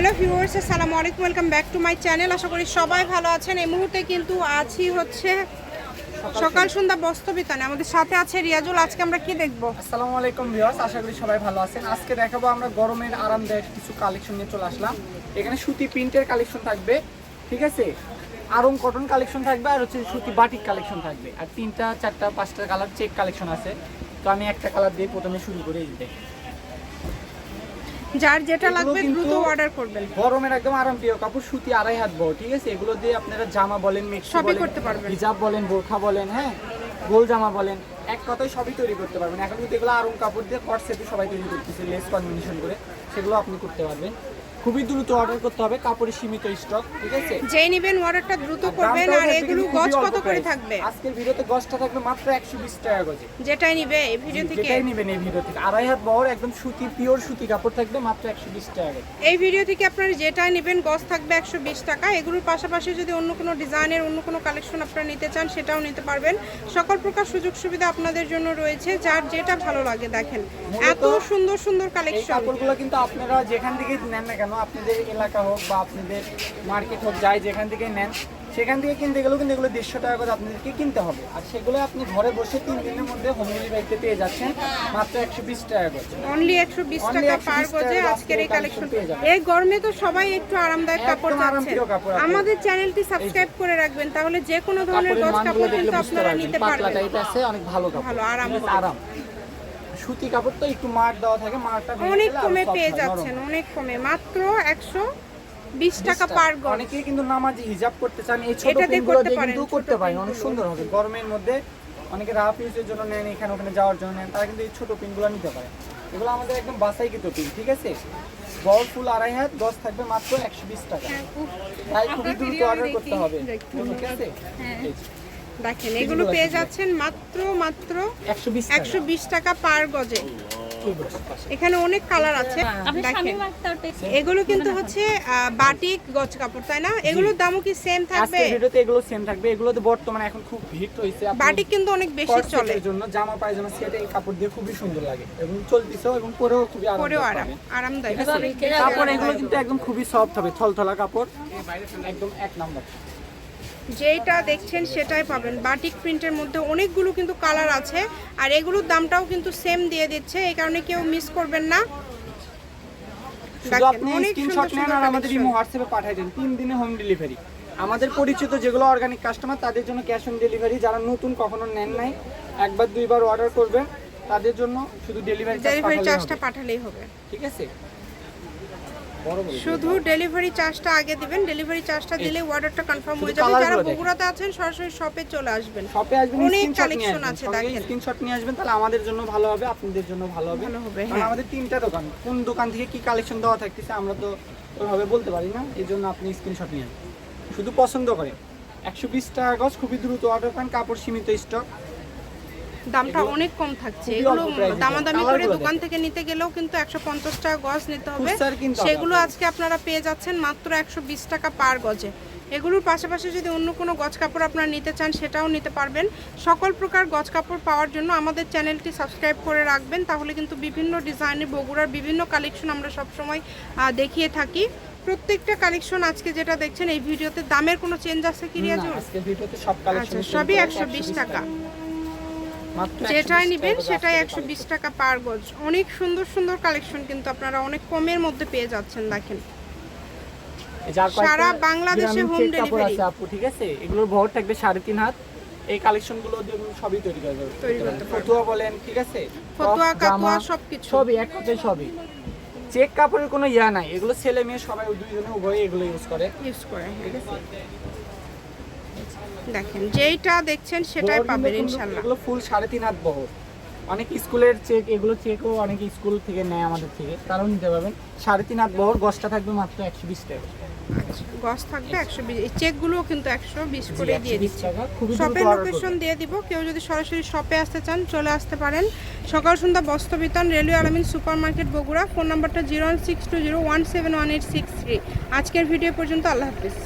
Hello viewers, আসসালামু আলাইকুম, welcome back to my channel. আশা করি সবাই ভালো আছেন। এই মুহূর্তে কিন্তু আছি হচ্ছে সকাল সন্ধ্যা বস্তবিতানে আমাদের সাথে আছে রিয়াজুল। আজকে আমরা কি দেখব? আসসালামু আলাইকুম ভিউয়ার্স, আশা করি সবাই ভালো আছেন। আজকে দেখাবো আমরা গরমের আরামদায়ক কিছু কালেকশন নিয়ে চলে আসলাম। এখানে সুতি প্রিন্টের কালেকশন থাকবে, ঠিক আছে? আরং কটন কালেকশন থাকবে আর হচ্ছে সুতি বাটিক কালেকশন থাকবে। আর তিনটা, চারটা, পাঁচটা কালার চেক কালেকশন আছে। তো আমি একটা কালার দিয়ে প্রথমে শুরু করে দেখেন। যার যেটা লাগবে দ্রুত অর্ডার করবেন। গরমের একদম আরাম আরামপ্রিয় কাপড় সুতি আড়াই হাত বড় ঠিক আছে? এগুলো দিয়ে আপনারা জামা বলেন মিক্স সবই করতে পারবেন। হিজাব বলেন বোরখা বলেন হ্যাঁ? গোল জামা বলেন এক কথায় সবই তৈরি করতে পারবেন। এখন কিন্তু এগুলো আরম কাপড় দিয়ে কট সেটে সবাই তৈরি করতেছে লেস কম্বিনেশন করে। সেগুলো আপনি করতে পারবেন। খুবই দ্রুত অর্ডার করতে হবে কাপড়ের সীমিত স্টক ঠিক আছে? যেই নেবেন অর্ডারটা দ্রুত করবেন আর এগুলো গজ কত করে থাকবে? আজকের ভিডিওতে গজটা থাকবে মাত্র একশো বিশ টাকা গজে। যেটাই নিবে এই ভিডিও থেকে? যেটাই নেবেন এই ভিডিও থেকে। আড়াই হাত বহর একদম সুতি পিওর সুতি কাপড় থাকবে মাত্র একশো বিশ টাকা গজে। এই ভিডিও থেকে আপনারা যেটাই নেবেন গজ থাকবে একশো বিশ টাকা। এগুলোর পাশাপাশি যদি অন্য কোনো ডিজাইনের অন্য কোনো কালেকশন আপনারা নিতে চান সেটাও নিতে পারবেন। সকল প্রকার সুযোগ সুবিধা আপনাদের জন্য রয়েছে যার যেটা ভালো লাগে দেখেন। এত সুন্দর সুন্দর কালেকশন কাপড়গুলো কিন্তু আপনারা যেখান থেকে নেন না কেন আপনাদের এলাকা হোক বা আপনাদের মার্কেট হোক যাই যেখান থেকে নেন সেখান থেকে কিনতে গেলেও কিন্তু এগুলো দেড়শো টাকা করে আপনাদেরকে কিনতে হবে। আর সেগুলো আপনি ঘরে বসে তিন দিনের মধ্যে হোম ডেলিভারিতে পেয়ে যাচ্ছেন মাত্র একশো বিশ টাকা করে। অনলি একশো বিশ টাকা পার গজে আজকের এই কালেকশন। এই গরমে তো সবাই একটু আরামদায়ক কাপড় কাপড়। আমাদের চ্যানেলটি সাবস্ক্রাইব করে রাখবেন তাহলে যে কোনো ধরনের গজ কাপড় কিন্তু আপনারা নিতে পারবেন। অনেক ভালো ভালো, আরাম আরাম। সুতি কাপড় তো একটু মার দেওয়া থাকে মারটা অনেক কমে পেয়ে যাচ্ছেন অনেক কমে। মাত্র একশো বিশ টাকা পার গজ। অনেকেই কিন্তু নামাজি হিজাব করতে চান এই ছোট পিনগুলো করতে দিয়ে কিন্তু করতে পারেন অনেক সুন্দর হবে। গরমের মধ্যে অনেকে রাফ ইউজের জন্য নেন এখানে ওখানে যাওয়ার জন্য নেন তারা কিন্তু এই ছোট পিনগুলো নিতে পারে। এগুলো আমাদের একদম বাসাইকৃত পিন ঠিক আছে? বড় ফুল আড়াই হাত গজ থাকবে মাত্র একশো বিশ টাকা। হ্যাঁ, তাই খুবই দ্রুত অর্ডার করতে হবে। ঠিক আছে? এই যে, দেখেন এগুলো পেয়ে যাচ্ছেন মাত্র মাত্র একশো বিশ একশো বিশ টাকা পার গজে। এখানে অনেক কালার আছে টেক্সট এগুলো কিন্তু হচ্ছে আহ, বাটিক গজ কাপড় তাই না? এগুলোর দামও কি সেম থাকবে? ভিডিওতে এগুলো সেম থাকবে। এগুলো তো বর্তমানে এখন খুব হিট হয়েছে বাটিক কিন্তু অনেক বেশি চলে। এর জন্য জামা পায়জামা সেট এই কাপড় দিয়ে খুবই সুন্দর লাগে। এবং চলতেছেও এবং পরেও খুবই পরেও আরামদায়ক আরাম আরামদায়ক। কাপড় এগুলো কিন্তু একদম খুবই সফট হবে। থলথলা কাপড়। একদম এক নাম্বার। যেইটা দেখছেন সেটাই পাবেন। বাটিক প্রিন্টের মধ্যে অনেকগুলো কিন্তু কালার আছে আর এগুলোর দামটাও কিন্তু সেম দিয়ে দিচ্ছে এই কারণে কেউ মিস করবেন না। শুধু আপনি স্ক্রিনশট নেন আর আমাদের ইমো হোয়াটসঅ্যাপে পাঠিয়ে দিন। তিন দিনে হোম ডেলিভারি আমাদের পরিচিত যেগুলো অর্গানিক কাস্টমার তাদের জন্য ক্যাশ অন ডেলিভারি যারা নতুন কখনো নেন নাই একবার দুইবার অর্ডার করবেন তাদের জন্য শুধু ডেলিভারি ডেলিভারি চার্জটা পাঠালেই হবে। ঠিক আছে? শুধু ডেলিভারি চার্জটা আগে দিবেন। ডেলিভারি চার্জটা দিলে অর্ডারটা কনফার্ম হয়ে যাবে। যারা বগুড়াতে আছেন সরাসরি শপে চলে আসবেন। শপে আসবেন অনেক আসবেন। আছে, দেখেন। স্ক্রিনশট নিয়ে আসবেন তাহলে আমাদের জন্য ভালো হবে আপনাদের জন্য ভালো হবে। ভালো হবে, কারণ হ্যাঁ। আমাদের তিনটা দোকান কোন দোকান থেকে কি কালেকশন দেওয়া থাকতেছে আমরা তো ওইভাবে বলতে পারি না। এই জন্য আপনি স্ক্রিনশট নিয়ে শুধু পছন্দ করেন একশো বিশ টাকা গজ খুবই দ্রুত অর্ডার পান কাপড় সীমিত স্টক দামটা অনেক কম থাকছে। এগুলো দামাদামি করে দোকান থেকে নিতে গেলেও কিন্তু একশো পঞ্চাশ টাকা গজ নিতে হবে। সেগুলো আজকে আপনারা পেয়ে যাচ্ছেন মাত্র একশো বিশ টাকা পার গজে। এগুলোর পাশাপাশি যদি অন্য কোনো গজ কাপড় আপনারা নিতে চান সেটাও নিতে পারবেন। সকল প্রকার গজ কাপড় পাওয়ার জন্য আমাদের চ্যানেলটি সাবস্ক্রাইব করে রাখবেন। তাহলে কিন্তু বিভিন্ন ডিজাইনের বগুড়ার বিভিন্ন কালেকশন আমরা সবসময় দেখিয়ে থাকি। প্রত্যেকটা কালেকশন আজকে যেটা দেখছেন এই ভিডিওতে দামের কোনো চেঞ্জ আছে কি রিয়াজুল? আচ্ছা সবই একশো বিশ টাকা। যেটাই 120 নেবেন সেটাই একশো বিশ টাকা পার গজ। অনেক সুন্দর সুন্দর কালেকশন কিন্তু আপনারা অনেক কমের মধ্যে পেয়ে যাচ্ছেন দেখেন। সারা বাংলাদেশে হোম। আছে আপু ঠিক আছে? এগুলোর ভর থাকবে সাড়ে তিন হাত। এই কালেকশনগুলো দিয়ে সবই তৈরি করা যাবে তৈরি করতে পারবেন। ফতুয়া বলেন ঠিক আছে? ফতুয়া, কাতুয়া সবকিছু। সবই এক কথায় সবই। চেক কাপড়ের কোনো ইয়া নাই। এগুলো ছেলে মেয়ে সবাই দুইজনে উভয়ে এগুলো ইউজ করে। ইউজ করে ঠিক আছে? দেখেন যেইটা দেখছেন সেটাই পাবেন কিন্তু ইনশাল্লাহ। এগুলো ফুল সাড়ে তিন হাত বহর। অনেক স্কুলের চেক এগুলো চেকও অনেক স্কুল থেকে নেয় আমাদের থেকে কারণ নিতে পারবেন। সাড়ে তিন হাত বহর গসটা থাকবে মাত্র একশো বিশ টাকা। গস থাকবে একশো বিশ এই চেকগুলোও কিন্তু একশো বিশ করে দিয়ে 120 দিচ্ছি। শপের লোকেশন দিয়ে দিব কেউ যদি সরাসরি শপে আসতে চান চলে আসতে পারেন। সকাল সন্ধ্যা বস্ত্র বিতান railway Al-Amin super market Bogura phone নাম্বারটা zero one six two zero one seven one eight six three. আজকের ভিডিও পর্যন্ত আল্লাহ হাফিজ।